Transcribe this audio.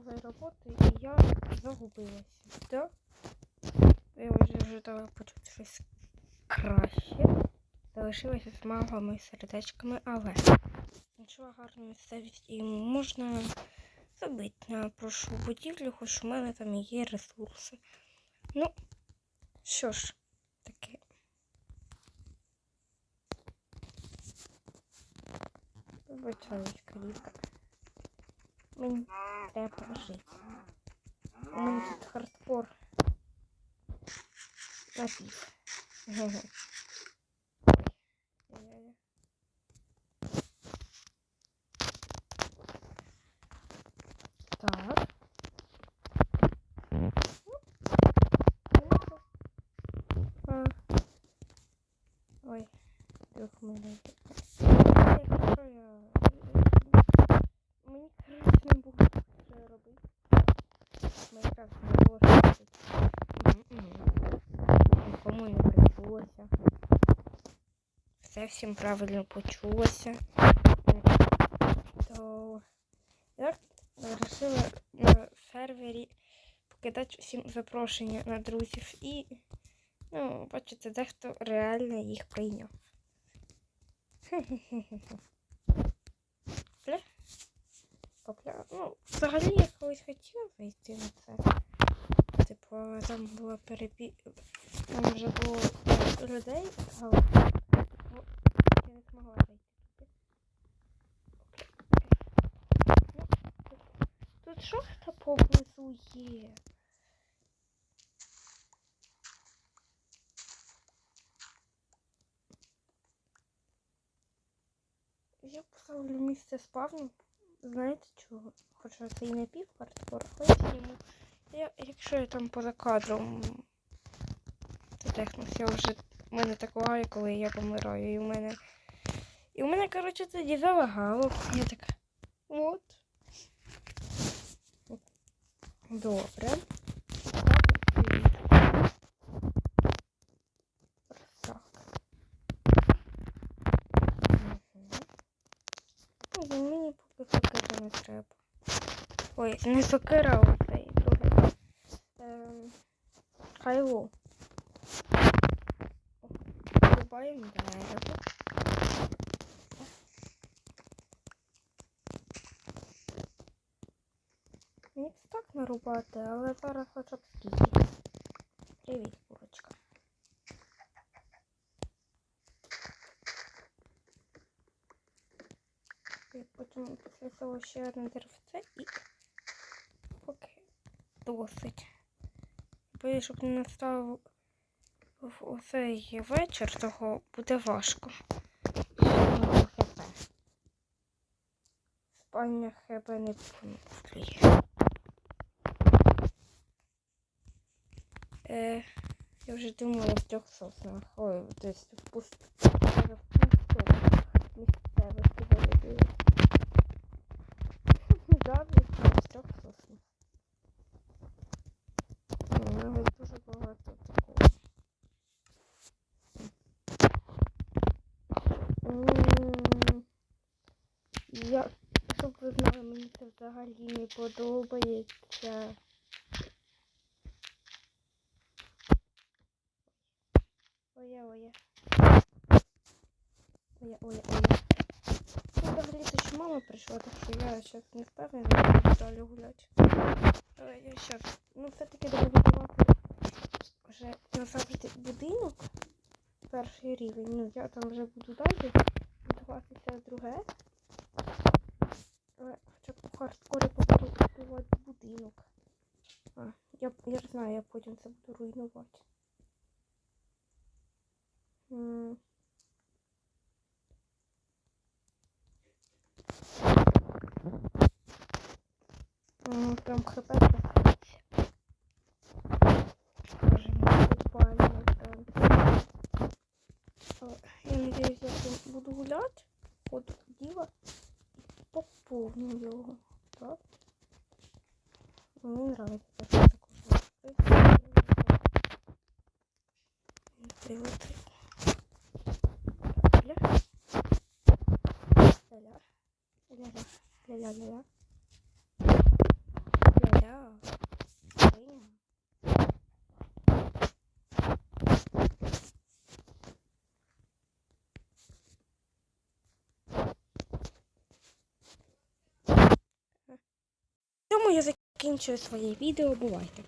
первої роботи і я загубилася. Да? Я вже ожидала почути щось краще. Залишилася з магами і сердечками, але нічого гарної місцевість і можна забити на прошу будівлю, хоч у мене там є ресурси. Ну, що ж, таке. Вибачаюсь, калітка. Мені треба жити. У мене тут хардкор. Напів. Так. Ой, друг мене. Якщо я... Мені краще не було що робити. Майнкрафт не було що робити. Мгм. Нікому не причулося. Все всім правильно почулося. То я вирішила на сервері покидати всім запрошення на друзів і, ну, бачите, дехто реально їх прийняв. Ну, взагалі я колись хотіла зайти на це. Типу, там було перепі... Там вже було людей, але ну, я не змогла зайти туди. Ну, тут, тут шахта поблизу є. Я поставлю місце спавну. Знаєте чого? Хоча це і не пів хардкор, але зніму. Я, якщо я там поза кадром затехнусь, вже в мене так лагає, коли я помираю. І в мене. І в мене, коротше, тоді залагало. Я така. От. Добре. Ну, Мені поки сокира не треба. Ой, не сокира, а оцей другий. Ем, Хайло. Рубаємо дерево. Б але зараз хоча б скільки. Привіт, курочка. І потім після цього ще одне деревце і поки досить. Бо щоб не настав в оцей вечір, того буде важко. Спальня ХП не помислює. Е, я вже думала в трьох соснах. Ой, десь в пуст... місцевості виробили. Завжди в трьох соснах. У мене дуже багато такого. Я, щоб ви знали, мені це взагалі не подобається. Оя, оя. Оя, оя, оя. Ну, взагалі, це ж мама прийшла, так що я зараз не впевнена, буду далі гуляти. Але я зараз, ну, все-таки буду будувати вже назавжди будинок. Перший рівень. Ну, я там вже буду далі будуватися друге. Але хоча б хардкорі побуду будувати будинок. А, я, я знаю, я потім це буду руйнувати. Прям хп проходить. Боже мій, прям. Я надіюсь, я буду гуляти, ходу діла і поповню його. Так? Мені нравится що також. Ля-ля-ля-ля. Ля-ля. Тому я закінчую своє відео. Бувайте.